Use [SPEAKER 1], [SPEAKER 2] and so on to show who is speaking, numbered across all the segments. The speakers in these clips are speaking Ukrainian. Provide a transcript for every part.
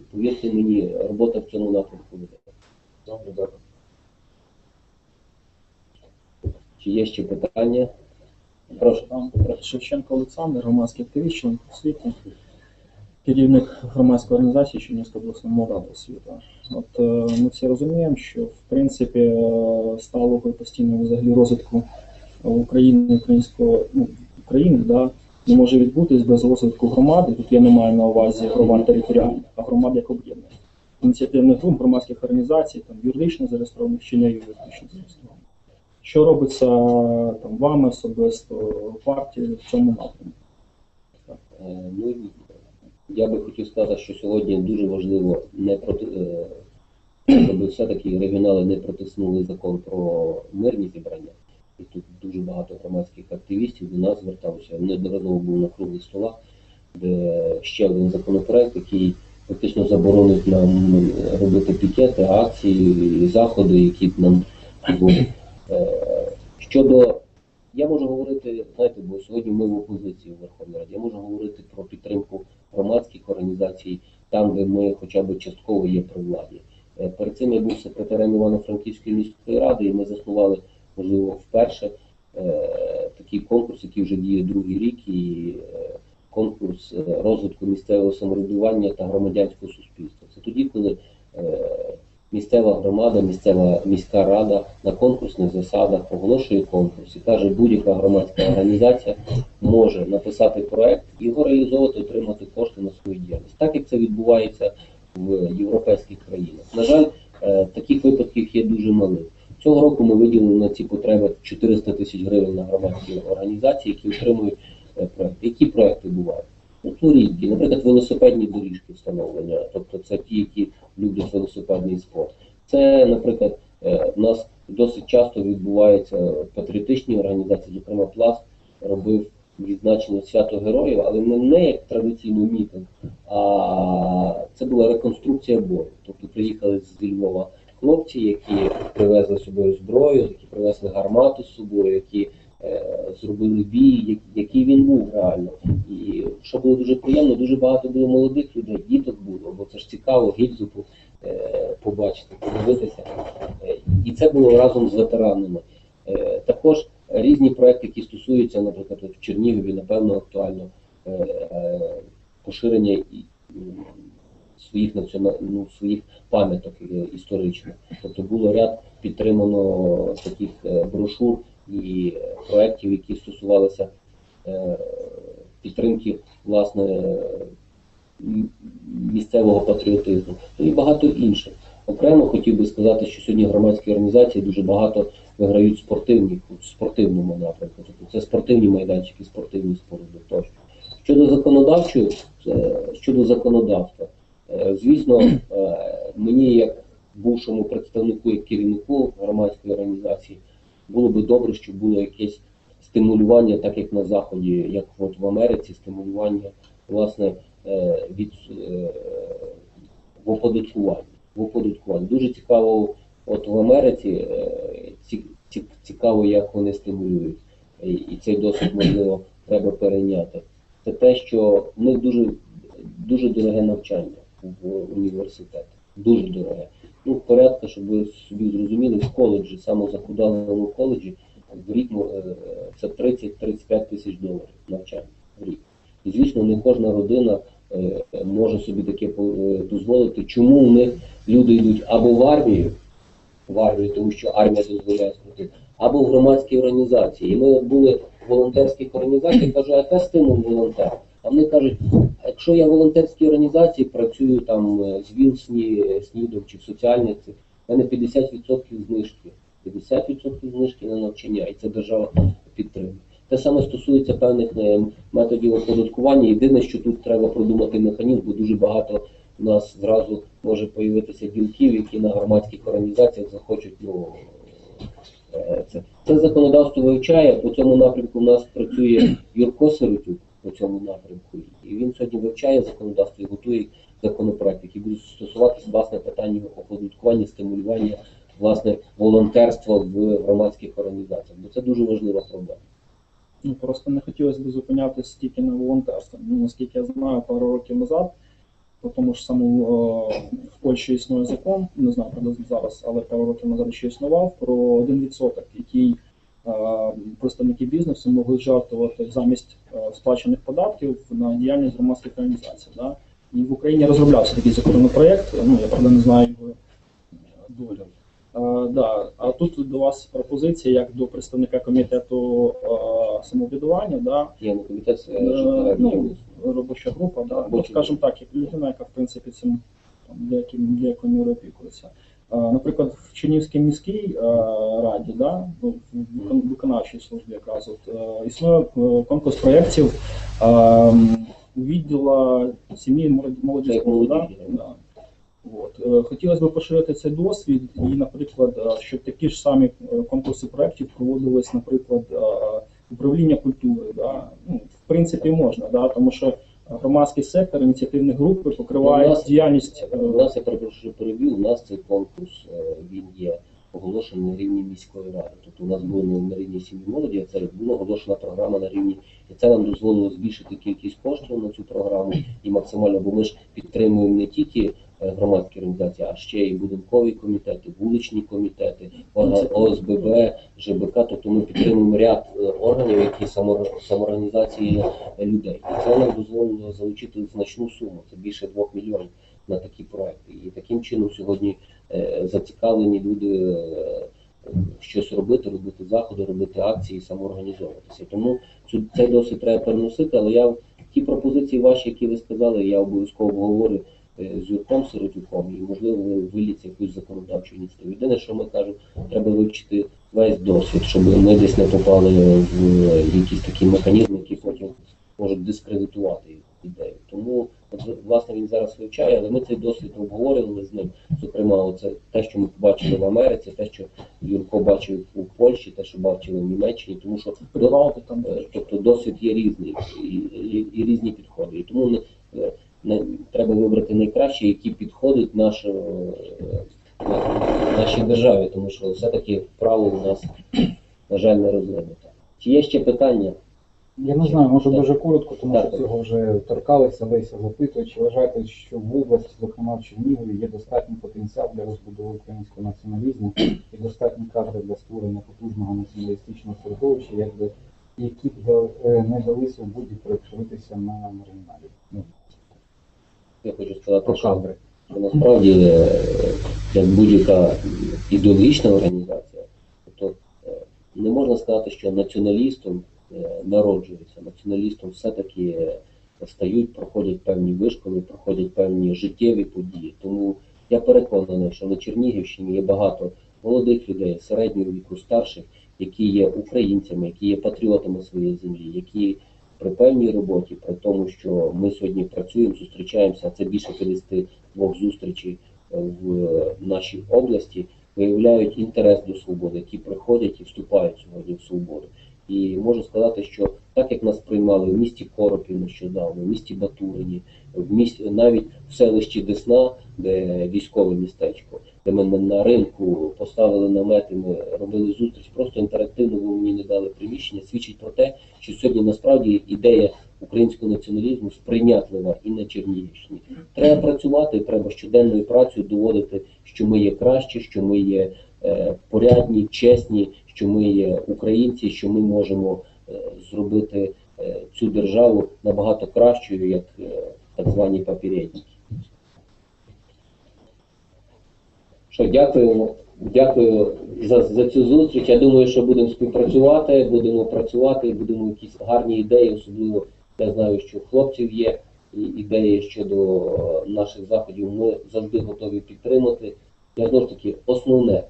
[SPEAKER 1] І повірте мені, робота в цьому напрямку веде.
[SPEAKER 2] Добре, дякую.
[SPEAKER 1] Чи є ще питання? Прошу.
[SPEAKER 3] Там Шевченко Олександр, громадський активіст, член освіти, керівник громадської організації Чернівська обласна мова освіта. От е, ми всі розуміємо, що в принципі е, сталого і постійного взагалі розвитку України, українського ну, України, да, не може відбутись без розвитку громади. Тут я не маю на увазі громад територіальних, а громад як об'єднання. Ініціативних груп, громадських організацій, там юридично зареєстрованих чи не юридично зареєстрованих. Що робиться там вами особисто партією в цьому напрямку?
[SPEAKER 1] Е, Ну, я би хотів сказати, що сьогодні дуже важливо не проти, е, щоб все-таки регіонали не протиснули закон про мирні зібрання. І тут дуже багато громадських активістів до нас зверталося. Неодноразово був на круглих столах, де ще один законопроект, який фактично заборонить нам робити пікети, акції, заходи, які б нам дозволять. Е, Щодо я можу говорити, знаєте, бо сьогодні ми в опозиції в Верховній Раді. Я можу говорити про підтримку громадських організацій там, де ми хоча б частково є при владі. Е, Перед цим я був секретарем Івано-Франківської міської ради, і ми заснували, можливо, вперше е, такий конкурс, який вже діє другий рік, і е, конкурс е, розвитку місцевого самоврядування та громадянського суспільства. Це тоді, коли місцева громада, місцева міська рада на конкурсних засадах оголошує конкурс і каже, будь-яка громадська організація може написати проект і його реалізовувати, отримати кошти на свою діяльність, так як це відбувається в європейських країнах. На жаль, таких випадків є дуже мало. Цього року ми виділили на ці потреби 400 тисяч гривень на громадські організації, які отримують е, проекти. Які проекти бувають? Ну, різні. Наприклад, велосипедні доріжки встановлення, тобто це ті, які люблять велосипедний спорт. Це, наприклад, е, у нас досить часто відбуваються патріотичні організації, зокрема Пласт робив відзначення свято героїв, але не, не як традиційний мітинг, а це була реконструкція бою. Тобто приїхали з Львова хлопці, які привезли з собою зброю, які привезли гармату з собою, які е, зробили бій, як- який він був реально. І що було дуже приємно, дуже багато було молодих людей, діток було, бо це ж цікаво гільзу е, побачити, подивитися. Е, І це було разом з ветеранами. Е, Також різні проекти, які стосуються, наприклад, в Чернігові, напевно, актуально е, е, поширення своїх ну, своїх пам'яток історичних. Тобто було ряд підтримано таких е, брошур і е, проєктів, які стосувалися е, підтримки власне місцевого патріотизму, ну і багато інших. Окремо хотів би сказати, що сьогодні громадські організації дуже багато виграють спортивні спортивному напрямку. Тобто це спортивні майданчики, спортивні споруди тощо. Щодо законодавчої, е, щодо законодавства, звісно, е, мені як бувшому представнику, як керівнику громадської організації, було би добре, щоб було якесь стимулювання, так як на Заході, як от в Америці, стимулювання власне е, від е, в оподаткуванні. В оподаткуванні. Дуже цікаво, от в Америці е, ці- ці- цікаво, як вони стимулюють. І цей досвід можливо треба перейняти. Це те, що в них дуже дуже дороге навчання в університеті. Дуже дороге. Ну, порядка, щоб ви собі зрозуміли, в коледжі, самозакудаленому коледжі, в рік е, це 30-35 тисяч доларів навчання в рік. І звісно, не кожна родина е, може собі таке е, дозволити. Чому у них люди йдуть або в армію, в армію, тому що армія дозволяє служити, або в громадські організації. І ми були в волонтерських організаціях, кажу, а яка стимул волонтер? Вони кажуть, якщо я в волонтерській організації працюю там е, з ВІЛ СНІ, СНІДом чи в соціальних в мене 50% знижки. 50% знижки на навчання, і це держава підтримує. Те саме стосується певних е, методів оподаткування. Єдине, що тут треба продумати механізм, бо дуже багато у нас зразу може появитися ділків, які на громадських організаціях захочуть ну, е, це. Це законодавство вивчає. По цьому напрямку у нас працює Юрко Сиротюк по цьому напрямку. І він сьогодні вивчає законодавство і готує законопроект, який буде стосуватися власне питання оподаткування, стимулювання власне волонтерства в громадських організаціях. Бо це дуже важлива проблема.
[SPEAKER 3] Ну просто не хотілося б зупинятися тільки на волонтерстві. Ну, наскільки я знаю, пару років назад по тому ж самому е, в Польщі існує закон, не знаю, правда зараз, але пару років назад ще існував про 1%, який представники бізнесу могли жартувати замість е, сплачених податків на діяльність громадських організацій. Да? І в Україні розроблявся такий законопроект, ну я правда не знаю його долю. Е, да. А тут до вас пропозиція як до представника комітету е, самоврядування, да,
[SPEAKER 1] Є на комітет е,
[SPEAKER 3] Е, ну, робоча група, да. ну, скажімо так, як людина, яка в принципі цим там, деяким деякою мірою опікується. Е, Наприклад, в Чернівській міській е, раді, да, ну, в виконавчій службі якраз от, е, існує конкурс проєктів відділа сім'ї молоді-
[SPEAKER 1] Це
[SPEAKER 3] да?
[SPEAKER 1] да.
[SPEAKER 3] От. Хотілося б поширити цей досвід і, наприклад, щоб такі ж самі конкурси проєктів проводились, наприклад, управління культури. Да? Ну, в принципі, можна, да? тому що громадський сектор, ініціативні групи покривають
[SPEAKER 1] Ну, нас-
[SPEAKER 3] діяльність. е,
[SPEAKER 1] У нас, я перепрошую, перевів. у нас цей конкурс, е, він є оголошений на рівні міської ради. Тобто у нас було на рівні сім'ї молоді, а це була оголошена програма на рівні, і це нам дозволило збільшити кількість коштів на цю програму і максимально, бо ми ж підтримуємо не тільки громадські організації, а ще й будинкові комітети, вуличні комітети, орган ОСББ, ЖБК. Тобто ми підтримуємо ряд е, органів, які само- самоорганізації е, людей. І це нам дозволило залучити значну суму. Це більше двох мільйонів на такі проекти. І таким чином сьогодні е, зацікавлені люди е, щось робити, робити заходи, робити акції, самоорганізовуватися. Тому цю цей досвід треба переносити, але я ті пропозиції ваші, які ви сказали, я обов'язково обговорю е, з Юрком Сиротюком, і можливо виліться якусь законодавчу ініціативу. Єдине, що ми кажемо, треба вивчити весь досвід, щоб ми десь не попали в якісь такі механізми, які потім можуть дискредитувати ідею. Тому от, власне він зараз вивчає, але ми цей досвід обговорювали з ним. Зокрема, оце те, що ми побачили в Америці, те, що Юрко бачив у Польщі, те, що бачили в Німеччині, тому що Е, Тобто досвід є різний і, і, і різні підходи. І тому е, не, треба вибрати найкраще, які підходять наш, е, нашій державі, тому що все-таки право у нас, на жаль, не розвинуто. Чи є ще питання?
[SPEAKER 2] Я не знаю, може
[SPEAKER 1] Так.
[SPEAKER 2] дуже коротко, тому
[SPEAKER 1] Так.
[SPEAKER 2] що цього вже торкалися, Леся запитує, чи вважаєте, що в області, зокрема в Чернігові, є достатній потенціал для розбудови українського націоналізму і достатні кадри для створення потужного націоналістичного середовища, якби які б е, не дали свободі перетворитися на маргіналів.
[SPEAKER 1] Я хочу сказати,
[SPEAKER 2] про кадри.
[SPEAKER 1] що насправді е, як будь-яка ідеологічна організація, тобто е, не можна сказати, що націоналістом е, народжується. Націоналістом все-таки стають, проходять певні вишколи, проходять певні життєві події. Тому я переконаний, що на Чернігівщині є багато молодих людей, середнього віку, старших, які є українцями, які є патріотами своєї землі, які при певній роботі, при тому, що ми сьогодні працюємо, зустрічаємося, це більше 52 зустрічей е, в нашій області, виявляють інтерес до свободи, які приходять і вступають сьогодні в свободу. І можу сказати, що так як нас приймали в місті Коропі нещодавно, в місті Батурині, в місті навіть в селищі Десна, де військове містечко, де ми на- ринку поставили намети, ми робили зустріч, просто інтерактивно ви мені не дали приміщення, свідчить про те, що сьогодні насправді ідея українського націоналізму сприйнятлива і на Чернігівщині. Треба працювати, треба щоденною працею доводити, що ми є кращі, що ми є е, порядні, чесні, що ми є українці, що ми можемо е, зробити е, цю державу набагато кращою, як е, так звані попередники. Що дякую, дякую за, за цю зустріч. Я думаю, що будемо співпрацювати, будемо працювати, будемо якісь гарні ідеї, особливо я знаю, що у хлопців є ідеї щодо наших заходів. Ми завжди готові підтримати. Я знову ж таки, основне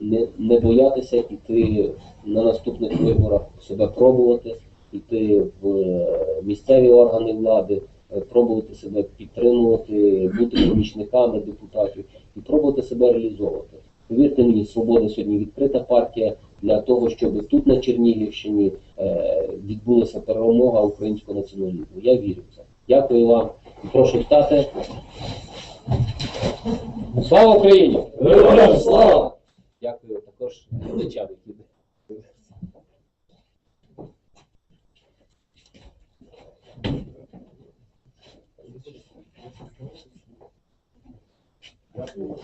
[SPEAKER 1] не, не боятися іти на наступних виборах, себе пробувати, йти в е, місцеві органи влади, е, пробувати себе підтримувати, бути помічниками депутатів і пробувати себе реалізовувати. Повірте мені, свобода сьогодні відкрита партія для того, щоб тут на Чернігівщині е, відбулася перемога українського націоналізму. Я вірю в це. Дякую вам. Прошу встати. Слава Україні! Слава! дякую також глядачам, які.
[SPEAKER 2] Дякую.